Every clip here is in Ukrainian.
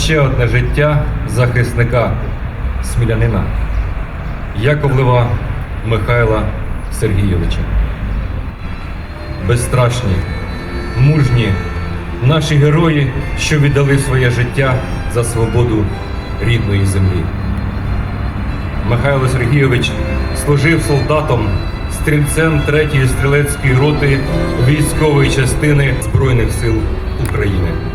ще одне життя захисника смілянина Яковлева Михайла Сергійовича. Безстрашні, мужні наші герої, що віддали своє життя за свободу рідної землі. Михайло Сергійович служив солдатом, стрільцем 3-ї стрілецької роти військової частини Збройних сил України.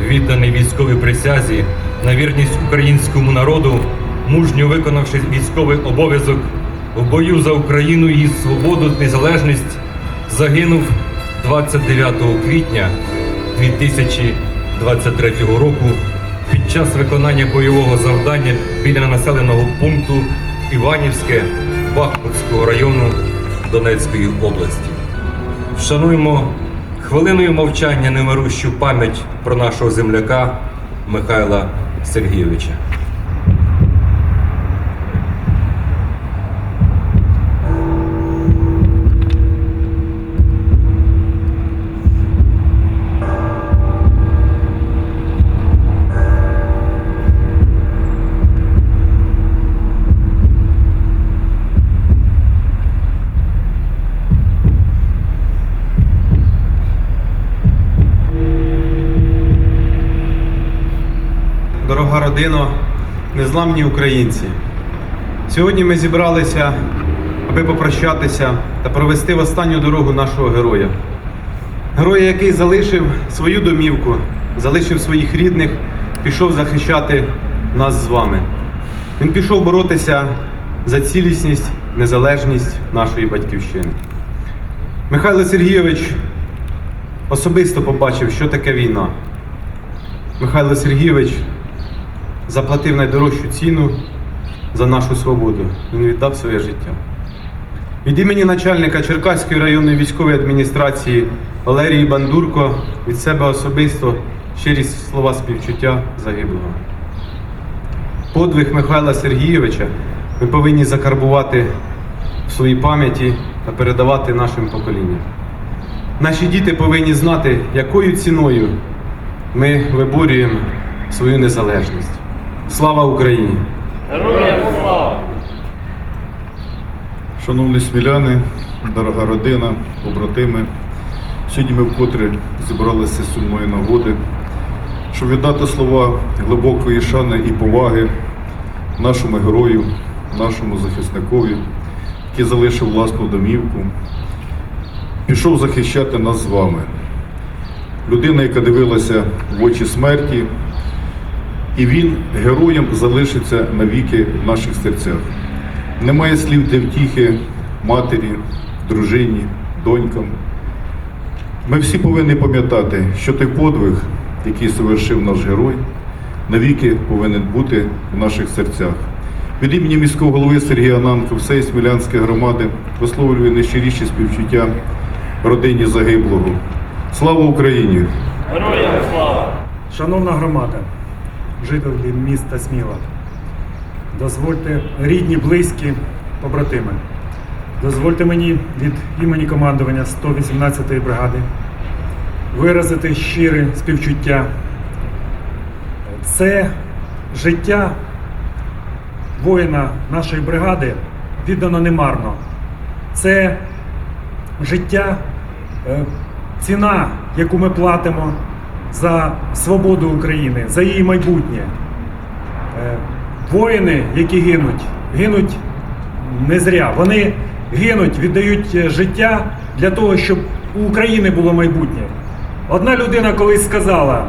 Відданий військовій присязі на вірність українському народу, мужньо виконавши військовий обов'язок в бою за Україну і її свободу, незалежність, загинув 29 квітня 2023 року під час виконання бойового завдання біля населеного пункту Іванівське Бахмутського району Донецької області. Вшануємо хвилиною мовчання немирущу пам'ять про нашого земляка Михайла Сергійовича. Дорога родино, незламні українці. Сьогодні ми зібралися, аби попрощатися та провести в останню дорогу нашого героя. Героя, який залишив свою домівку, залишив своїх рідних, пішов захищати нас з вами. Він пішов боротися за цілісність, незалежність нашої батьківщини. Михайло Сергійович особисто побачив, що таке війна. Михайло Сергійович заплатив найдорожчу ціну за нашу свободу. Він віддав своє життя. Від імені начальника Черкаської районної військової адміністрації Валерії Бандурко від себе особисто щирі слова співчуття загиблого. Подвиг Михайла Сергійовича ми повинні закарбувати в своїй пам'яті та передавати нашим поколінням. Наші діти повинні знати, якою ціною ми виборюємо свою незалежність. Слава Україні! Героям слава! Шановні сміляни, дорога родина, побратими, сьогодні ми вкотре зібралися з сумної нагоди, щоб віддати слова глибокої шани і поваги нашому герою, нашому захисникові, який залишив власну домівку, пішов захищати нас з вами. Людина, яка дивилася в очі смерті, і він героєм залишиться навіки в наших серцях. Немає слів для втіхи матері, дружині, донькам. Ми всі повинні пам'ятати, що той подвиг, який совершив наш герой, навіки повинен бути в наших серцях. Від імені міського голови Сергія Ананка, всієї Смілянської громади висловлюю найщиріші співчуття родині загиблого. Слава Україні! Героям слава! Шановна громада, жителі міста Сміла, дозвольте рідні, близькі, побратими. Дозвольте мені від імені командування 118-ї бригади виразити щире співчуття. Це життя воїна нашої бригади віддано немарно. Це життя, е, ціна, яку ми платимо за свободу України, за її майбутнє. Е, Воїни, які гинуть, гинуть не зря. Вони гинуть, віддають е, життя для того, щоб у України було майбутнє. Одна людина колись сказала,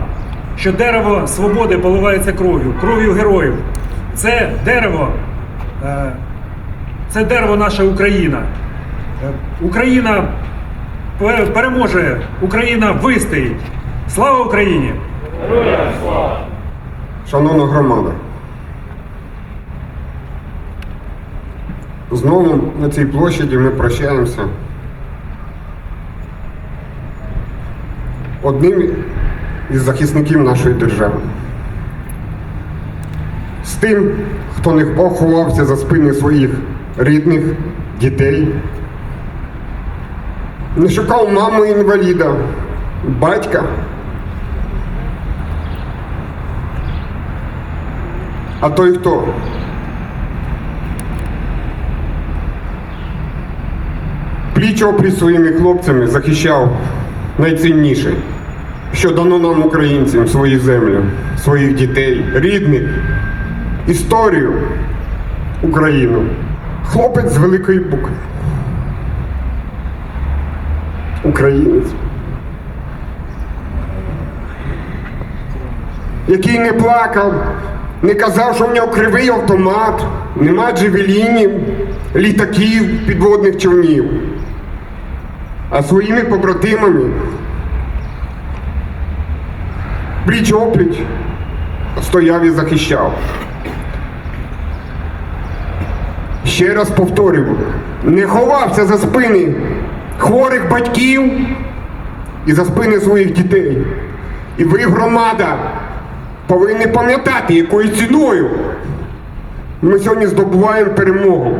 що дерево свободи поливається кров'ю, кров'ю героїв. Це дерево, е, це дерево наша Україна. Україна переможе, Україна вистоїть. Слава Україні! Шановна громада, знову на цій площаді ми прощаємося одним із захисників нашої держави. З тим, хто не ховався за спини своїх рідних, дітей, не шукав маму інваліда, батька, А той хто? Пліч опліч своїми хлопцями захищав найцінніше, що дано нам українцям свою землю, своїх дітей, рідних, історію, Україну. Хлопець з великої букви. Українець. Який не плакав, не казав, що в нього кривий автомат, нема джевелінів, літаків, підводних човнів. А своїми побратимами пліч опліч стояв і захищав. Ще раз повторюю, не ховався за спини хворих батьків і за спини своїх дітей. І ви, громада, повинні пам'ятати, якою ціною ми сьогодні здобуваємо перемогу.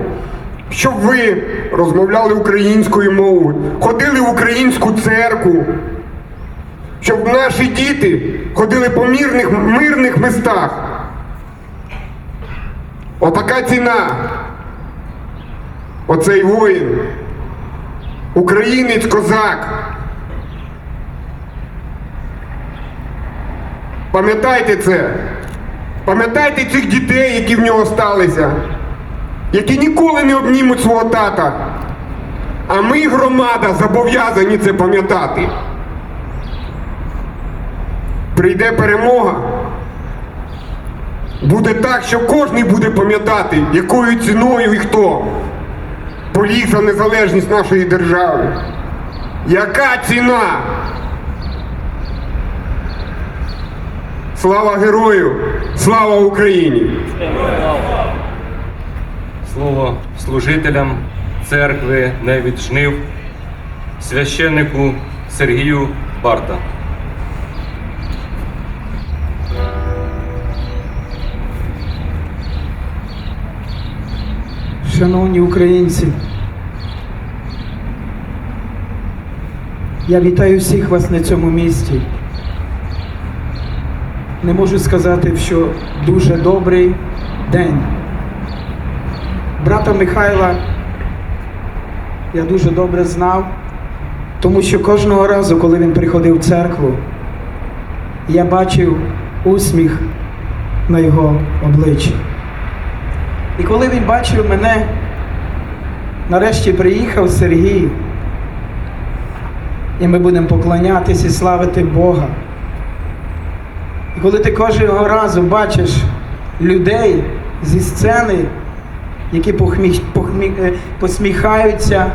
Щоб ви розмовляли українською мовою, ходили в українську церкву, щоб наші діти ходили по мирних, мирних містах. Отака ціна. Оцей воїн, українець козак. Пам'ятайте це. Пам'ятайте цих дітей, які в нього сталися, які ніколи не обнімуть свого тата. А ми, громада, зобов'язані це пам'ятати. Прийде перемога. Буде так, що кожен буде пам'ятати, якою ціною і хто поліг за незалежність нашої держави. Яка ціна? Слава герою! Слава Україні! Слово служителям церкви не від жнив, священнику Сергію Барта. Шановні українці, я вітаю всіх вас на цьому місці. Не можу сказати, що дуже добрий день. Брата Михайла я дуже добре знав, тому що кожного разу, коли він приходив в церкву, я бачив усміх на його обличчі. І коли він бачив мене, нарешті приїхав Сергій, і ми будемо поклонятися і славити Бога. І коли ти кожного разу бачиш людей зі сцени, які похмі... Похмі... е, посміхаються,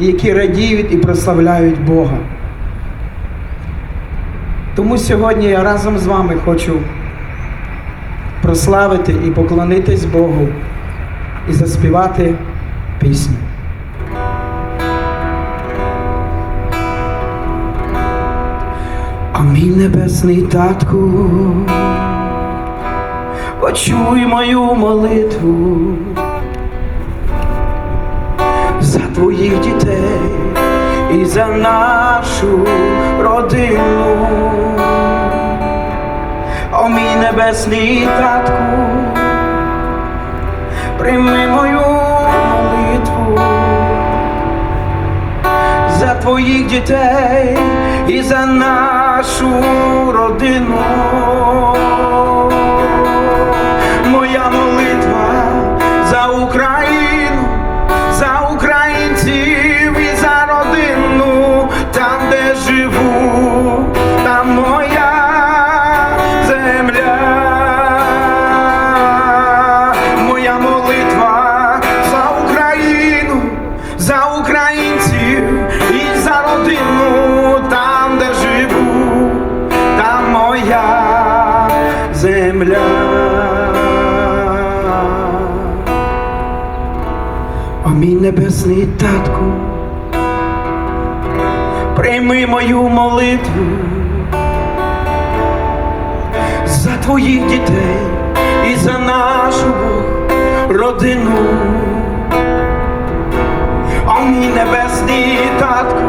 які радіють і прославляють Бога. Тому сьогодні я разом з вами хочу прославити і поклонитись Богу і заспівати пісню. А мій небесний татку, почуй мою молитву за твоїх дітей і за нашу родину. О мій небесний татку, прийми мою молитву за твоїх дітей і за нашу родину. Моя молитва за Україну, земля. О мій небесний татку, прийми мою молитву за твоїх дітей і за нашу родину. О мій небесний татку,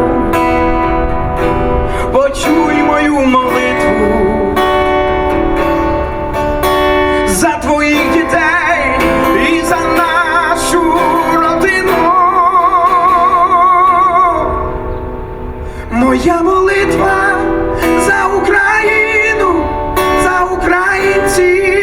почуй мою молитву Моя молитва за Україну, за українців.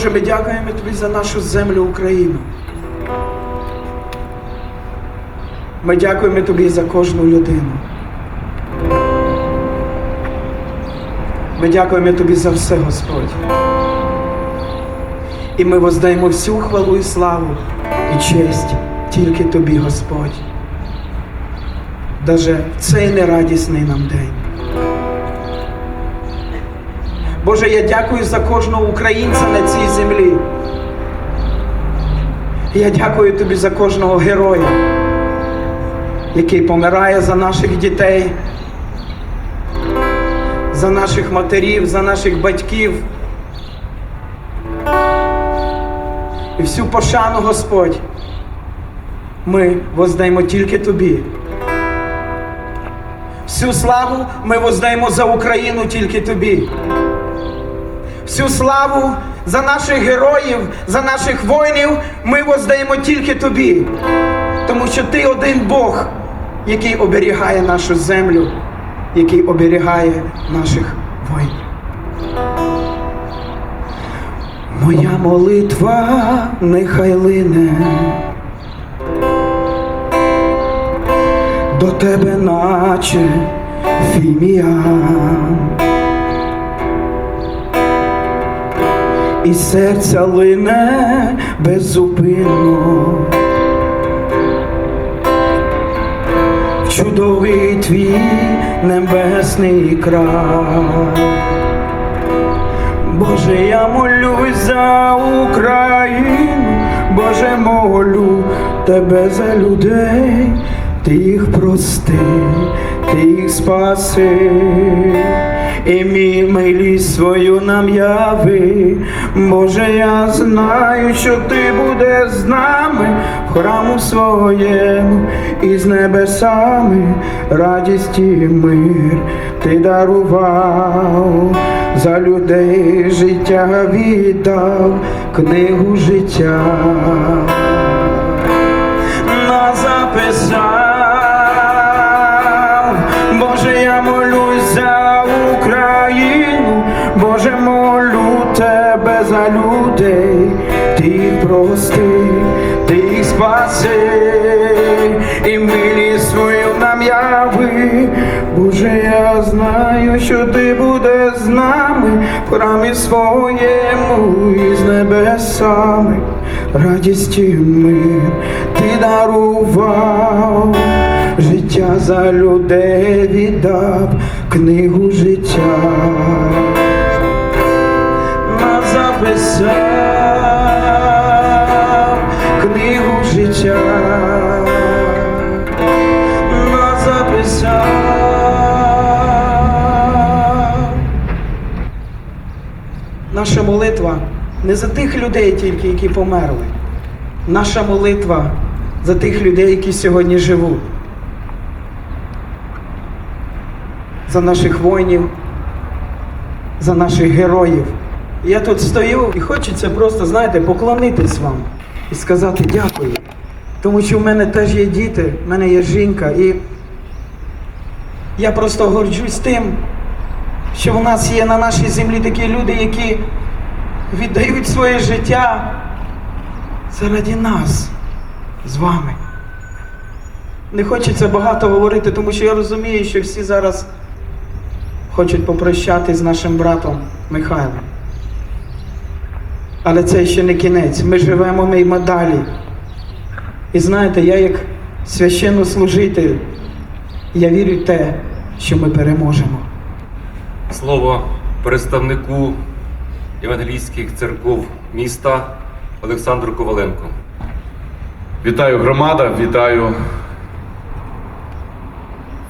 Боже, ми дякуємо Тобі за нашу землю Україну. Ми дякуємо Тобі за кожну людину. Ми дякуємо Тобі за все, Господь. І ми воздаємо всю хвалу і славу і честь тільки Тобі, Господь. Даже в цей нерадісний нам день. Боже, я дякую за кожного українця на цій землі. Я дякую тобі за кожного героя, який помирає за наших дітей, за наших матерів, за наших батьків. І всю пошану, Господь, ми воздаємо тільки тобі. Всю славу ми воздаємо за Україну тільки тобі. Всю славу за наших героїв, за наших воїнів ми воздаємо тільки тобі. Тому що ти один Бог, який оберігає нашу землю, який оберігає наших воїнів. Моя молитва нехай лине до тебе, наче фіміан. І серця лине беззупинно. Чудовий твій небесний край. Боже, я молюсь за Україну, Боже, молю тебе за людей, ти їх прости, ти їх спаси, і мій милість свою нам яви. Боже, я знаю, що ти будеш з нами в храму своєму і з небесами радість і мир ти дарував за людей життя віддав книгу життя. Боже, молю тебе за людей, ти їх прости, ти їх спаси, і милість свою нам яви. Боже, я знаю, що ти будеш з нами в храмі своєму і з небесами радість і мир ти дарував, життя за людей віддав книгу життя. Записав книгу життя. На записав. Наша молитва не за тих людей тільки, які померли. Наша молитва за тих людей, які сьогодні живуть. За наших воїнів, за наших героїв. Я тут стою і хочеться просто, знаєте, поклонитись вам і сказати дякую. Тому що в мене теж є діти, в мене є жінка, і я просто горджусь тим, що в нас є на нашій землі такі люди, які віддають своє життя заради нас з вами. Не хочеться багато говорити, тому що я розумію, що всі зараз хочуть попрощати з нашим братом Михайлом. Але це ще не кінець. Ми живемо ми й далі. І знаєте, я як священнослужитель, я вірю в те, що ми переможемо. Слово представнику євангелійських церков міста Олександру Коваленко. Вітаю громада, вітаю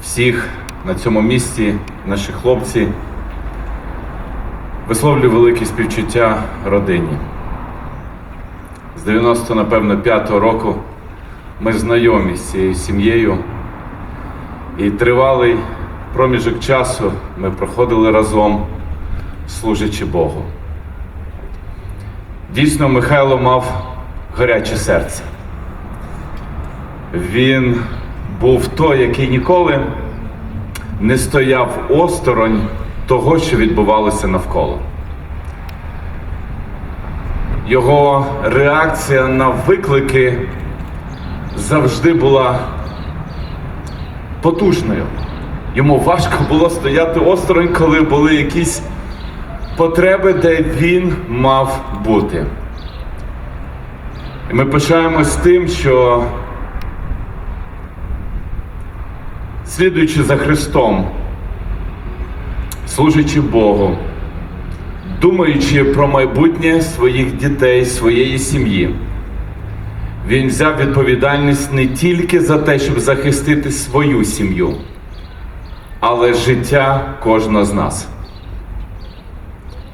всіх на цьому місці, наші хлопці. Висловлюю велике співчуття родині. З 90, напевно, 5-го року ми знайомі з цією сім'єю. І тривалий проміжок часу ми проходили разом, служачи Богу. Дійсно, Михайло мав гаряче серце. Він був той, який ніколи не стояв осторонь того, що відбувалося навколо. Його реакція на виклики завжди була потужною. Йому важко було стояти осторонь, коли були якісь потреби, де він мав бути. І ми пишаємось тим, що слідуючи за Христом, служачи Богу, думаючи про майбутнє своїх дітей, своєї сім'ї, він взяв відповідальність не тільки за те, щоб захистити свою сім'ю, але життя кожного з нас.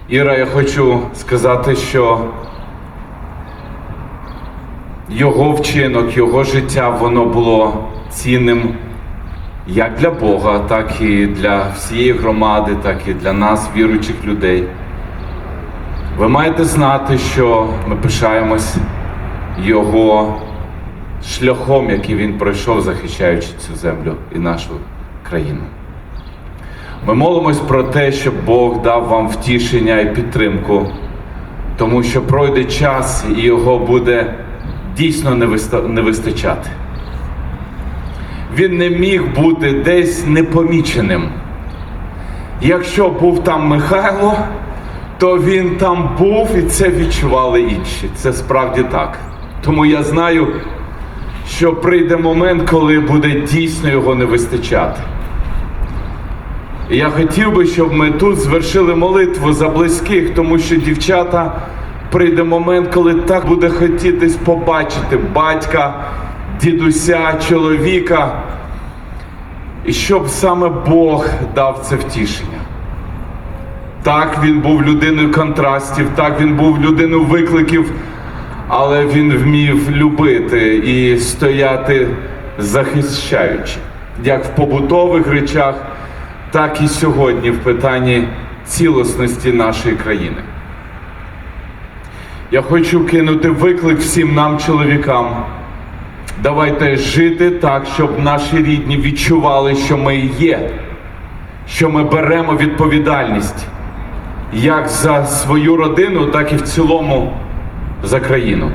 Іра, я хочу сказати, що його вчинок, його життя, воно було цінним як для Бога, так і для всієї громади, так і для нас, віруючих людей. Ви маєте знати, що ми пишаємось його шляхом, який він пройшов, захищаючи цю землю і нашу країну. Ми молимось про те, щоб Бог дав вам втішення і підтримку, тому що пройде час і його буде дійсно не вистачати. Він не міг бути десь непоміченим. Якщо був там Михайло, то він там був і це відчували інші. Це справді так. Тому я знаю, що прийде момент, коли буде дійсно його не вистачати. Я хотів би, щоб ми тут звершили молитву за близьких, тому що дівчата прийде момент, коли так буде хотітись побачити батька, дідуся, чоловіка, і щоб саме Бог дав це втішення. Так, він був людиною контрастів, так він був людиною викликів, але він вмів любити і стояти захищаючи, як в побутових речах, так і сьогодні в питанні цілісності нашої країни. Я хочу кинути виклик всім нам, чоловікам. Давайте жити так, щоб наші рідні відчували, що ми є, що ми беремо відповідальність як за свою родину, так і в цілому за країну.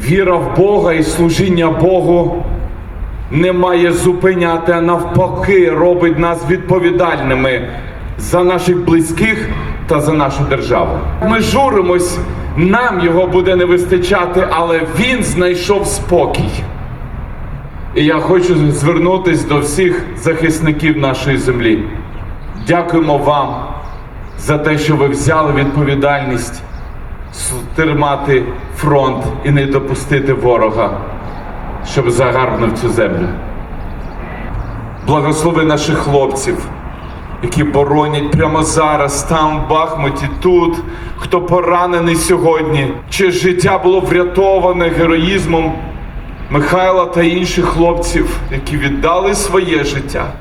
Віра в Бога і служіння Богу не має зупиняти, а навпаки, робить нас відповідальними за наших близьких та за нашу державу. Ми журимось, нам його буде не вистачати, але він знайшов спокій. І я хочу звернутися до всіх захисників нашої землі. Дякуємо вам за те, що ви взяли відповідальність тримати фронт і не допустити ворога, щоб загарбнув цю землю. Благослови наших хлопців, які боронять прямо зараз, там в Бахмуті, тут, хто поранений сьогодні, Чи життя було врятоване героїзмом Михайла та інших хлопців, які віддали своє життя.